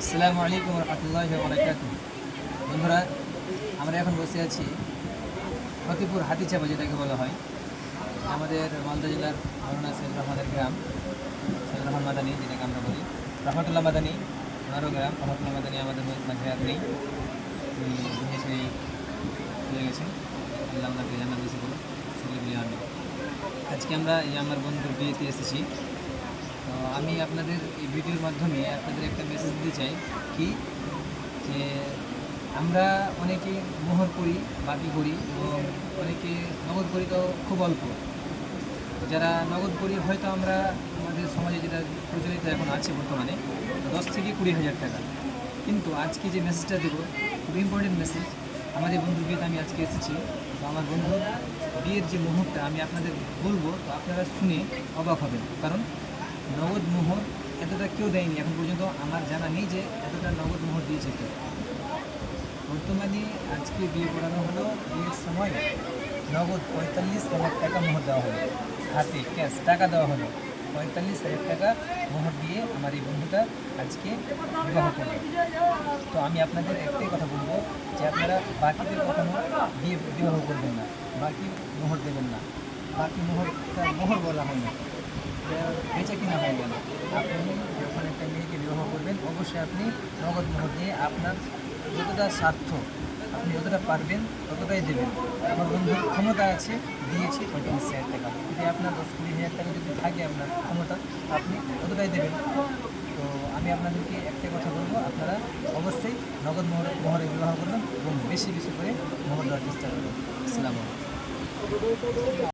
আসসালামু আলাইকুম রহমতুল্লাহ বরাকাত বন্ধুরা, আমরা এখন বসে আছি ফতিপুর হাতিচাপা যেটাকে বলা হয়। আমাদের মালদা জেলার অরুণা সৈয়দ রহমানের গ্রাম সৈয়দ রহমান মাদানী যেটাকে আমরা বলি। রহমতুল্লাহ মাদানী ওনারও গ্রাম, রহমতুল্লাহ মাদানী আমাদের মাঝে আর নেই। দুনিয়া চলে গেছেন। আল্লাহ ওনাকে জান্নাত বেশি করুন ছেলে আজকে আমরা এই আমার বন্ধুর বিয়েতে এসেছি আমি আপনাদের এই ভিডিওর মাধ্যমে আপনাদের একটা মেসেজ দিতে চাই কি? যে আমরা অনেকে মোহর করি বাকি করি এবং অনেকে নগদ করি তো খুব অল্প। যারা নগদ করি, হয়তো আমরা আমাদের সমাজে যেটা প্রচলিত এখন আছে বর্তমানে, দশ থেকে কুড়ি হাজার টাকা। কিন্তু আজকে যে মেসেজটা দেবো, খুব ইম্পর্টেন্ট মেসেজ আমাদের বন্ধুর বিয়েতে আমি আজকে এসেছি। তো আমার বন্ধুর বিয়ের যে মুহূর্তটা আমি আপনাদের বলব, তো আপনারা শুনে অবাক হবেন। কারণ নগদ মোহর এতটা কেউ দেয়নি। এখন পর্যন্ত আমার জানা নেই যে এতটা নগদ মোহর দিয়েছে কেউ বর্তমানে আজকে বিয়ে করানো হলো বিয়ের সময় নগদ পঁয়তাল্লিশ হাজার টাকা মোহর দেওয়া হলো। হাতে ক্যাশ টাকা দেওয়া হলো। পঁয়তাল্লিশ হাজার টাকা মোহর দিয়ে আমার এই বন্ধুটা আজকে বিবাহ করল। তো আমি আপনাদের একটাই কথা বলব যে আপনারা বাকিদের কখনো বিয়ে, বিবাহ করবেন না। বাকি মোহর দেবেন না। বাকি মোহর মোহর বলা হয় না। বেচে কিনা হয়ে গেল। আপনি যখন একটা মেয়েকে বিবাহ করবেন, অবশ্যই আপনি নগদ মোহর দিয়ে আপনার যতটা স্বার্থ, আপনি যতটা পারবেন, ততটাই দেবেন। আমার বন্ধুর ক্ষমতা আছে, দিয়েছে পঁয়তাল্লিশ হাজার টাকা। যদি আপনার দশ কুড়ি হাজার টাকা যদি থাকে আপনার ক্ষমতা, আপনি ততটাই দেবেন। তো আমি আপনাদেরকে একটাই কথা বলব, আপনারা অবশ্যই নগদ মোহরে মোহরে বিবাহ করবেন এবং বেশি বেশি করে মোহর দেওয়ার চেষ্টা করবেন। আলাইকুম।